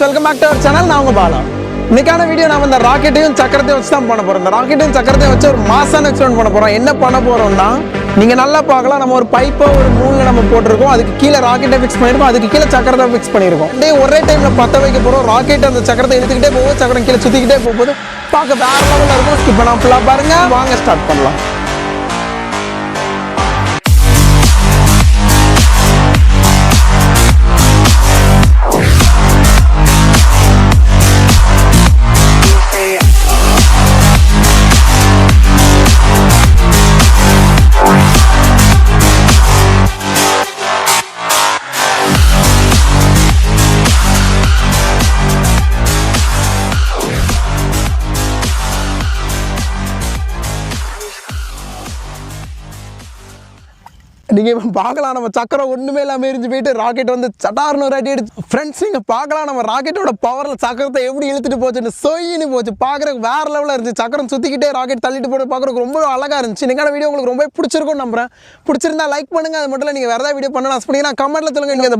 Guys welcome back to our channel நான் உங்க பாலா. இன்னைக்கான வீடியோ நம்ம இந்த ராக்கெட்டையும் சக்கரத்தையும் வச்சு தான் பண்ண போறோம். இந்த ராக்கெட்டையும் சக்கரத்தையும் வச்சு ஒரு மாசான எக்ஸ்பிளைன் பண்ண போறோம். என்ன பண்ண போறோம்னா நீங்க நல்லா பார்க்கலாம். நம்ம ஒரு பைப்பை ஒரு மூணு நம்ம போட்டிருக்கோம். அதுக்கு கீழே ராக்கெட்டை ஃபிக்ஸ் பண்ணிருக்கோம். அதுக்கு கீழே சக்கரத்தை ஃபிக்ஸ் பண்ணிருக்கோம். அப்படியே ஒரே டைம்ல பத்த வைக்க போறோம். ராக்கெட் அந்த சக்கரத்தை எடுத்துக்கிட்டே போகும் சக்கரம் கீழே சுத்திக்கிட்டே போகும்போது பார்க்க வேற லெவலில் இருக்கும். ஸ்கிப் பண்ணாம ஃபுல்லாக பாருங்க. வாங்க ஸ்டார்ட் பண்ணலாம். நீங்கள் இப்போ பார்க்கலாம் நம்ம சக்கரம் ஒன்றுமே இல்லாமல் எரிஞ்சு போயிட்டு ராக்கெட் வந்து சட்டார்னு ஒரு அடி அடிச்சு ஃப்ரெண்ட்ஸ் நீங்கள் பார்க்கலாம் நம்ம ராக்கெட்டோட பவரில் சக்கரத்தை எப்படி இழுத்துட்டு போச்சுன்னு சொயின்னு போச்சு. பார்க்குறக்கு வேற லெவலில் இருந்துச்சு. சக்கரம் சுற்றிக்கிட்டே ராக்கெட் தள்ளிட்டு போட்டு பார்க்குறக்கு ரொம்ப அழகாக இருந்துச்சு. இன்னைக்கான வீடியோ உங்களுக்கு ரொம்ப பிடிச்சிருக்கும்னு நம்புறேன். பிடிச்சிருந்தா லைக் பண்ணுங்கள் அது மட்டும் இல்லை நீங்கள் வேறு ஏதாவது வீடியோ பண்ணலாம். அப்படின்னா கமெண்ட்டில் சொல்லுங்கள் நீங்கள் அந்த